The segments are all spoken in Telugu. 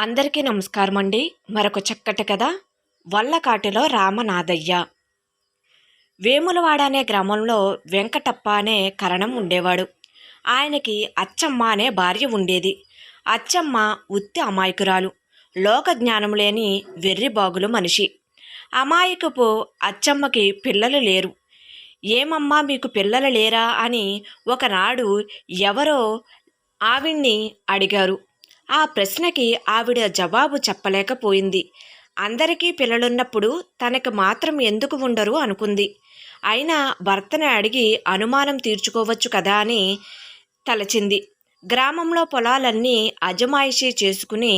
అందరికీ నమస్కారం అండి మరొక చక్కటి కథ వల్లకాటిలో రామనాథయ్య వేములవాడ అనే గ్రామంలో వెంకటప్ప అనే కరణం ఉండేవాడు. ఆయనకి అచ్చమ్మ అనే భార్య ఉండేది. అచ్చమ్మ ఉత్తి అమాయకురాలు. లోక జ్ఞానం లేని వెర్రిబాగులు మనిషి. అమాయకపు అచ్చమ్మకి పిల్లలు లేరు. ఏమమ్మా మీకు పిల్లలు లేరా అని ఒకనాడు ఎవరో ఆవిణ్ణి అడిగారు. ఆ ప్రశ్నకి ఆవిడ జవాబు చెప్పలేకపోయింది. అందరికీ పిల్లలున్నప్పుడు తనకు మాత్రం ఎందుకు ఉండరు అనుకుంది. అయినా భర్తని అడిగి అనుమానం తీర్చుకోవచ్చు కదా అని తలచింది. గ్రామంలో పొలాలన్నీ అజమాయిషీ చేసుకుని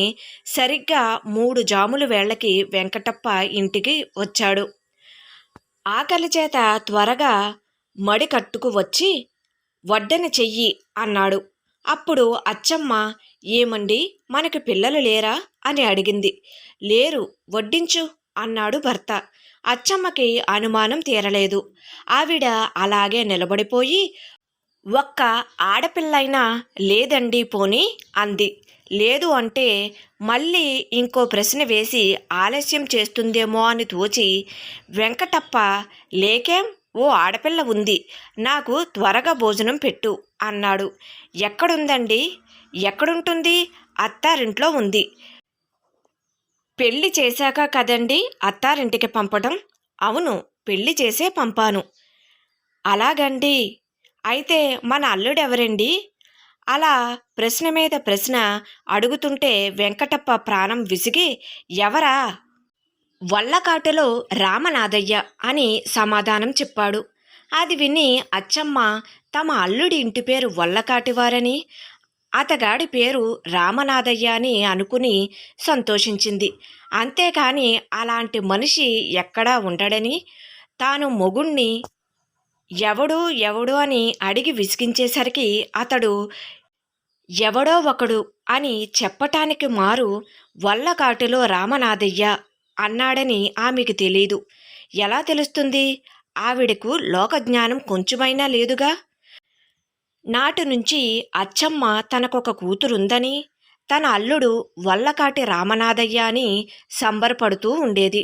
సరిగ్గా మూడు జాముల వేళకి వెంకటప్ప ఇంటికి వచ్చాడు. ఆకలి చేత త్వరగా మడి కట్టుకు వచ్చి వడ్డన చెయ్యి అన్నాడు. అప్పుడు అచ్చమ్మ ఏమండి? మనకి పిల్లలు లేరా? అని అడిగింది. లేరు వడ్డించు అన్నాడు భర్త. అచ్చమ్మకి అనుమానం తీరలేదు. ఆవిడ అలాగే నిలబడిపోయి ఒక్క ఆడపిల్లైనా లేదండి పోని అంది. లేదు అంటే మళ్ళీ ఇంకో ప్రశ్న వేసి ఆలస్యం చేస్తుందేమో అని తోచి వెంకటప్ప లేకేం? ఓ ఆడపిల్ల ఉంది. నాకు త్వరగా భోజనం పెట్టు అన్నాడు. ఎక్కడుందండి? ఎక్కడుంటుంది? అత్తారింట్లో ఉంది. పెళ్ళి చేశాక కదండి అత్తారింటికి పంపడం అవును పెళ్ళి చేసే పంపాను. అలాగండి. అయితే మన అల్లుడెవరండి? అలా ప్రశ్న మీద ప్రశ్న అడుగుతుంటే వెంకటప్ప ప్రాణం విసిగి ఎవరా? వల్లకాటులో రామనాథయ్య అని సమాధానం చెప్పాడు. అది విని అచ్చమ్మ తమ అల్లుడి ఇంటి పేరు వల్లకాటివారని అతగాడి పేరు రామనాథయ్య అని అనుకుని సంతోషించింది. అంతేకాని అలాంటి మనిషి ఎక్కడా ఉండడని తాను మొగుణ్ణి ఎవడు ఎవడు అని అడిగి విసిగించేసరికి అతడు ఎవడో ఒకడు అని చెప్పటానికి మారు వల్లకాటిలో రామనాథయ్య అన్నాడని ఆమెకు తెలీదు. ఎలా తెలుస్తుంది? ఆవిడకు లోకజ్ఞానం కొంచెమైనా లేదుగా? నాటి నుంచి అచ్చమ్మ తనకొక కూతురుందని తన అల్లుడు వల్లకాటి రామనాథయ్య అని సంబరపడుతూ ఉండేది.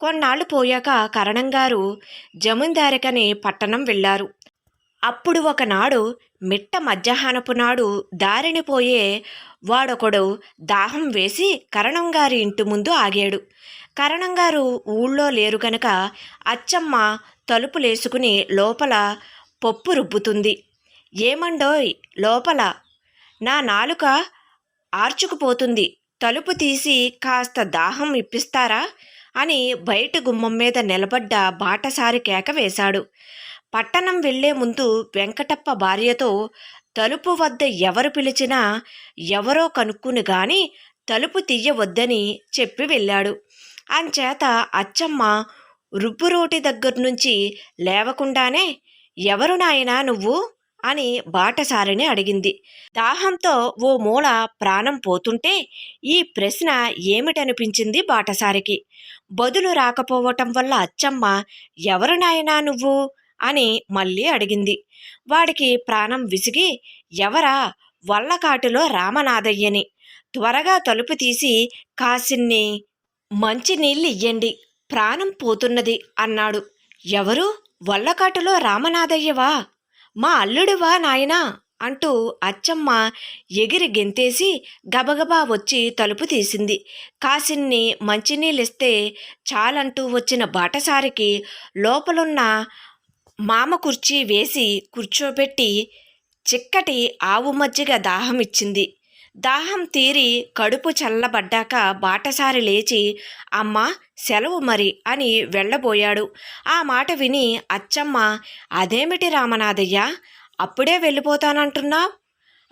కొన్నాళ్ళు పోయాక కరణంగారు జమీందారికని పట్టణం వెళ్ళారు. అప్పుడు ఒకనాడు మిట్ట మధ్యాహ్నపు నాడు దారిని పోయే వాడొకడు దాహం వేసి కరణంగారి ఇంటి ముందు ఆగాడు. కరణంగారు ఊళ్ళో లేరు కనుక అచ్చమ్మ తలుపులేసుకుని లోపల పప్పు రుబ్బుతుంది. ఏమండోయ్ లోపల? నా నాలుక ఆర్చుకుపోతుంది. తలుపు తీసి కాస్త దాహం ఇప్పిస్తారా? అని బయట గుమ్మం మీద నిలబడ్డ బాటసారి కేక వేశాడు. పట్టణం వెళ్ళే ముందు వెంకటప్ప భార్యతో తలుపు వద్ద ఎవరు పిలిచినా ఎవరో కనుక్కుని గాని తలుపు తీయవద్దని చెప్పి వెళ్ళాడు. అంచేత అచ్చమ్మ రుబ్బురోటి దగ్గర నుంచి లేవకుండానే ఎవరు నాయనా నువ్వు అని బాటసారిని అడిగింది. దాహంతో ఓ మూల ప్రాణం పోతుంటే ఈ ప్రశ్న ఏమిటనిపించింది బాటసారికి. బదులు రాకపోవటం వల్ల అచ్చమ్మ ఎవరు నాయనా నువ్వు అని మళ్ళీ అడిగింది. వాడికి ప్రాణం విసిగి ఎవరా వల్లకాటులో రామనాథయ్యని. త్వరగా తలుపు తీసి కాసిన్ని మంచినీళ్ళు ఇయ్యండి ప్రాణం పోతున్నది అన్నాడు. ఎవరు? వల్లకాటులో రామనాథయ్యవా? మా అల్లుడివా నాయనా? అంటూ అచ్చమ్మ ఎగిరి గెంతేసి గబగబా వచ్చి తలుపు తీసింది. కాసిన్ని మంచినీళ్ళిస్తే చాలంటూ వచ్చిన బాటసారికి లోపలున్న మామ కుర్చీ వేసి కూర్చోబెట్టి చిక్కటి ఆవు మజ్జిగ దాహం ఇచ్చింది దాహం తీరి కడుపు చల్లబడ్డాక బాటసారి లేచి అమ్మ సెలవు మరి అని వెళ్ళబోయాడు. ఆ మాట విని అచ్చమ్మ అదేమిటి రామనాథయ్య అప్పుడే వెళ్ళిపోతానంటున్నావు?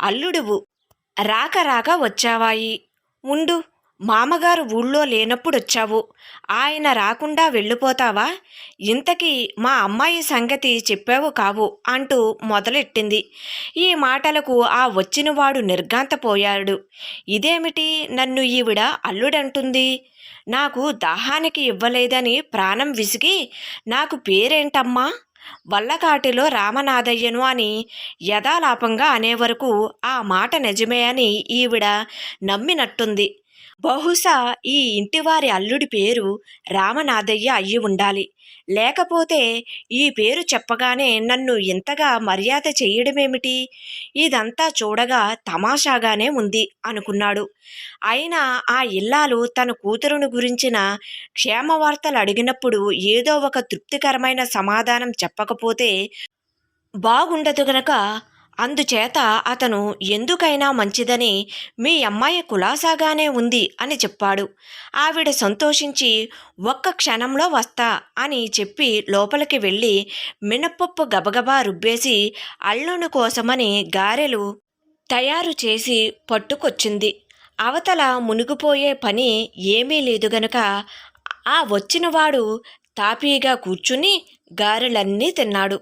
అల్లుడువు రాక రాక వచ్చావాయి. ఉండు మామగారు ఊళ్ళో లేనప్పుడు వచ్చావు ఆయన రాకుండా వెళ్ళిపోతావా? ఇంతకీ మా అమ్మాయి సంగతి చెప్పావు కావు అంటూ మొదలెట్టింది. ఈ మాటలకు ఆ వచ్చినవాడు నిర్గాంతపోయాడు ఇదేమిటి నన్ను ఈవిడ అల్లుడంటుంది? నాకు దాహానికి ఇవ్వలేదని ప్రాణం విసిగి నాకు పేరేంటమ్మా? వల్లకాటిలో రామనాథయ్యను అని యథాలాపంగా అనేవరకు ఆ మాట నిజమే అని ఈవిడ నమ్మినట్టుంది. బహుశా ఈ ఇంటివారి అల్లుడి పేరు రామనాథయ్య అయ్యి ఉండాలి. లేకపోతే ఈ పేరు చెప్పగానే నన్ను ఇంతగా మర్యాద చెయ్యడమేమిటి? ఇదంతా చూడగా తమాషాగానే ఉంది అనుకున్నాడు. అయినా ఆ ఇల్లాలు తన కూతురును గురించిన క్షేమ వార్తలు అడిగినప్పుడు ఏదో ఒక తృప్తికరమైన సమాధానం చెప్పకపోతే బాగుండదు గనక అందుచేత అతను ఎందుకైనా మంచిదని మీ అమ్మాయి కులాసాగానే ఉంది అని చెప్పాడు. ఆవిడ సంతోషించి ఒక్క క్షణంలో వస్తా అని చెప్పి లోపలికి వెళ్ళి మినప్పప్పు గబగబా రుబ్బేసి అల్లుని కోసమని గారెలు తయారు చేసి పట్టుకొచ్చింది. అవతల మునిగిపోయే పని ఏమీ లేదు గనుక ఆ వచ్చినవాడు తాపీగా కూర్చుని గారెలన్నీ తిన్నాడు.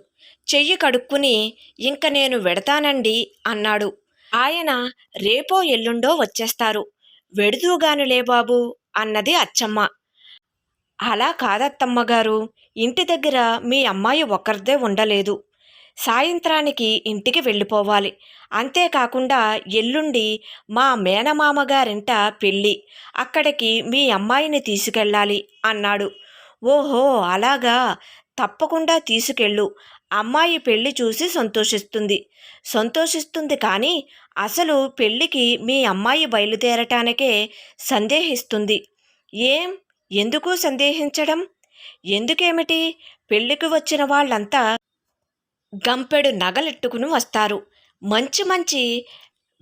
చెయ్యి కడుక్కుని ఇంక నేను వెడతానండి అన్నాడు. ఆయన రేపో ఎల్లుండో వచ్చేస్తారు. వెడుదూగానులే బాబు అన్నది అచ్చమ్మ. అలా కాదత్తమ్మగారు ఇంటి దగ్గర మీ అమ్మాయి ఒక్కరిదే ఉండలేదు. సాయంత్రానికి ఇంటికి వెళ్ళిపోవాలి. అంతేకాకుండా ఎల్లుండి మా మేనమామగారింట పెళ్ళి. అక్కడికి మీ అమ్మాయిని తీసుకెళ్ళాలి అన్నాడు. ఓహో అలాగా? తప్పకుండా తీసుకెళ్ళు. అమ్మాయి పెళ్ళి చూసి సంతోషిస్తుంది. సంతోషిస్తుంది కానీ అసలు పెళ్ళికి మీ అమ్మాయి బయలుదేరటానికే సందేహిస్తుంది. ఏం? ఎందుకు సందేహించడం? ఎందుకేమిటి? పెళ్ళికి వచ్చిన వాళ్ళంతా గంపెడు నగలెట్టుకుని వస్తారు. మంచి మంచి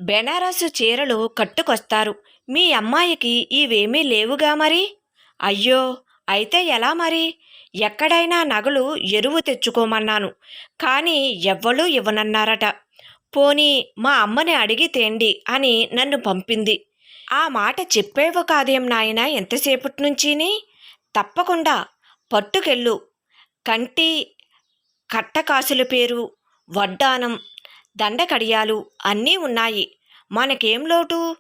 బెనారసు చీరలు కట్టుకొస్తారు. మీ అమ్మాయికి ఇవేమీ లేవుగా మరి? అయ్యో అయితే ఎలా మరి? ఎక్కడైనా నగలు ఎరువు తెచ్చుకోమన్నాను. కానీ ఎవ్వరూ ఇవ్వనన్నారట. పోనీ మా అమ్మని అడిగి తేండి అని నన్ను పంపింది. ఆ మాట చెప్పేవు కాదేం నాయన ఎంతసేపటి నుంచిని తప్పకుండా పట్టుకెళ్ళు. కంటి కట్టకాసుల పేరు వడ్డానం దండకడియాలు అన్నీ ఉన్నాయి. మనకేం లోటు?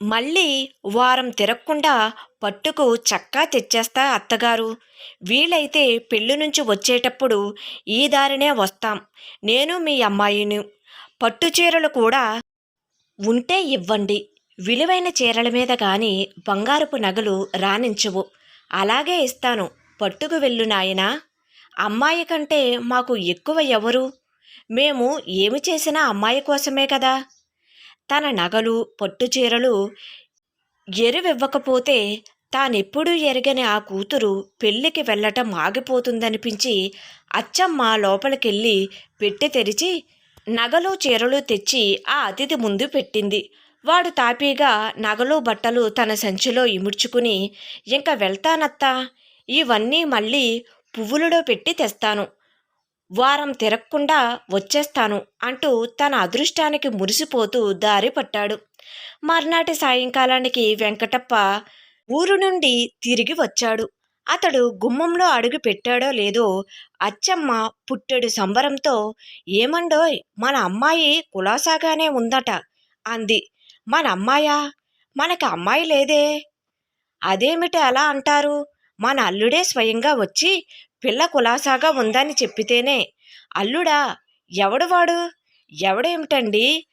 మళ్ళీ వారం తిరగకుండా పట్టుకు చక్కా తెచ్చేస్తా అత్తగారు. వీలైతే పెళ్ళి నుంచి వచ్చేటప్పుడు ఈ దారినే వస్తాం. నేను మీ అమ్మాయిని. పట్టు చీరలు కూడా ఉంటే ఇవ్వండి. విలువైన చీరల మీద కానీ బంగారపు నగలు రాణించవు. అలాగే ఇస్తాను. పట్టుకు వెళ్ళు నాయనా. అమ్మాయి కంటే మాకు ఎక్కువ ఎవరు? మేము ఏమి చేసినా అమ్మాయి కోసమే కదా. తన నగలు పట్టు చీరలు ఎరువివ్వకపోతే తానెప్పుడూ ఎరగని ఆ కూతురు పెళ్ళికి వెళ్ళటం ఆగిపోతుందనిపించి అచ్చమ్మ లోపలికెళ్ళి పెట్టి తెరిచి నగలు చీరలు తెచ్చి ఆ అతిథి ముందు పెట్టింది. వాడు తాపీగా నగలు బట్టలు తన సంచిలో ఇముడ్చుకుని ఇంక వెళ్తానత్తా ఇవన్నీ మళ్ళీ పువ్వులలో పెట్టి తెస్తాను. వారం తిరగకుండా వచ్చేస్తాను అంటూ తన అదృష్టానికి మురిసిపోతూ దారి పట్టాడు. మర్నాటి సాయంకాలానికి వెంకటప్ప ఊరు నుండి తిరిగి వచ్చాడు. అతడు గుమ్మంలో అడుగు పెట్టాడో లేదో అచ్చమ్మ పుట్టెడు సంబరంతో ఏమండోయ్ మన అమ్మాయి కులాసాగానే ఉందట అంది. మన అమ్మాయా? మనకి అమ్మాయి లేదే? అదేమిటి అలా అంటారు? మన అల్లుడే స్వయంగా వచ్చి పిల్ల కులాసాగా ఉందని చెప్పితేనే అల్లుడా ఎవడు వాడు? ఎవడేమిటండి?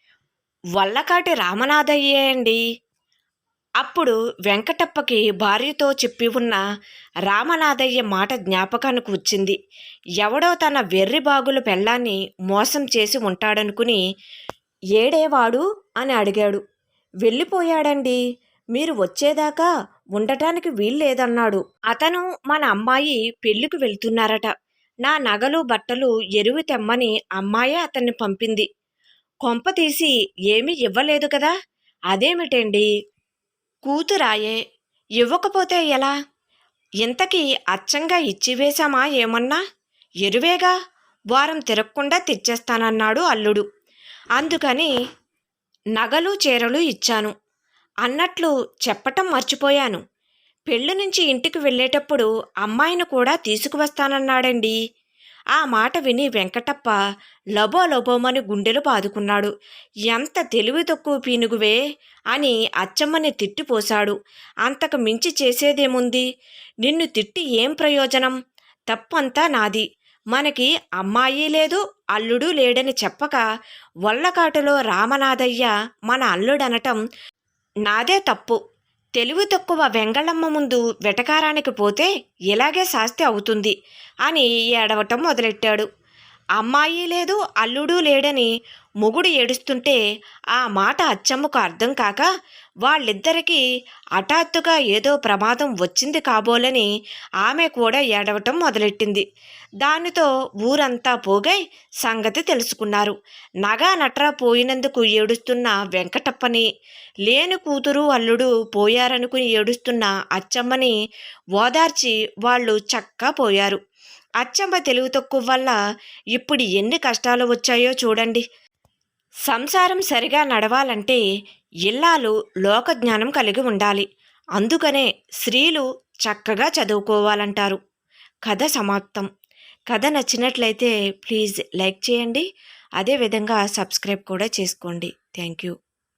వల్లకాటి రామనాథయ్యే అండి అప్పుడు వెంకటప్పకి భార్యతో చెప్పి ఉన్న రామనాథయ్య మాట జ్ఞాపకానికి వచ్చింది. ఎవడో తన వెర్రి బాగుల పెళ్ళాన్ని మోసం చేసి ఉంటాడనుకుని ఏడేవాడు? అని అడిగాడు. వెళ్ళిపోయాడండి. మీరు వచ్చేదాకా ఉండటానికి వీల్లేదన్నాడు. అతను మన అమ్మాయి పెళ్ళికి వెళ్తున్నారట. నా నగలు బట్టలు ఎరువు తెమ్మని అమ్మాయే అతన్ని పంపింది. కొంప తీసి ఏమీ ఇవ్వలేదు కదా? అదేమిటండి? కూతురాయే ఇవ్వకపోతే ఎలా? ఇంతకీ అచ్చంగా ఇచ్చివేశామా ఏమన్నా? ఎరువేగా? వారం తిరగకుండా తెచ్చేస్తానన్నాడు అల్లుడు. అందుకని నగలు చీరలు ఇచ్చాను. అన్నట్లు చెప్పటం మర్చిపోయాను. పెళ్ళి నుంచి ఇంటికి వెళ్ళేటప్పుడు అమ్మాయిని కూడా తీసుకువస్తానన్నాడండి. ఆ మాట విని వెంకటప్ప లబో లబోమని గుండెలు బాదుకున్నాడు. ఎంత తెలివి తక్కువ పీనుగువే అని అచ్చమ్మని తిట్టిపోశాడు. అంతకు మించి చేసేదేముంది? నిన్ను తిట్టి ఏం ప్రయోజనం? తప్పంతా నాది. మనకి అమ్మాయి లేదు అల్లుడు లేడని చెప్పక వల్లకాటులో రామనాథయ్య మన అల్లుడనటం నాదే తప్పు. తెలివి తక్కువ వెంగళమ్మ ముందు వెటకారానికి పోతే ఇలాగే శాస్తి అవుతుంది అని ఏడవటం మొదలెట్టాడు. అమ్మాయి లేదు అల్లుడు లేడని మొగుడు ఏడుస్తుంటే ఆ మాట అచ్చమ్మకు అర్థం కాక వాళ్ళిద్దరికీ హఠాత్తుగా ఏదో ప్రమాదం వచ్చింది కాబోలని ఆమె కూడా ఏడవటం మొదలెట్టింది. దానితో ఊరంతా పోగై సంగతి తెలుసుకున్నారు. నగా నట్రా పోయినందుకు ఏడుస్తున్న వెంకటప్పని లేని కూతురు అల్లుడు పోయారనుకుని ఏడుస్తున్న అచ్చమ్మని ఓదార్చి వాళ్ళు చక్కా పోయారు. అచ్చమ్మ తెలివి తక్కువ వల్ల ఇప్పుడు ఎన్ని కష్టాలు వచ్చాయో చూడండి. సంసారం సరిగా నడవాలంటే ఇల్లాలు లోకజ్ఞానం కలిగి ఉండాలి. అందుకనే స్త్రీలు చక్కగా చదువుకోవాలంటారు. కథ సమాప్తం. కథ నచ్చినట్లయితే ప్లీజ్ లైక్ చేయండి. అదేవిధంగా సబ్స్క్రైబ్ కూడా చేసుకోండి. Thank you.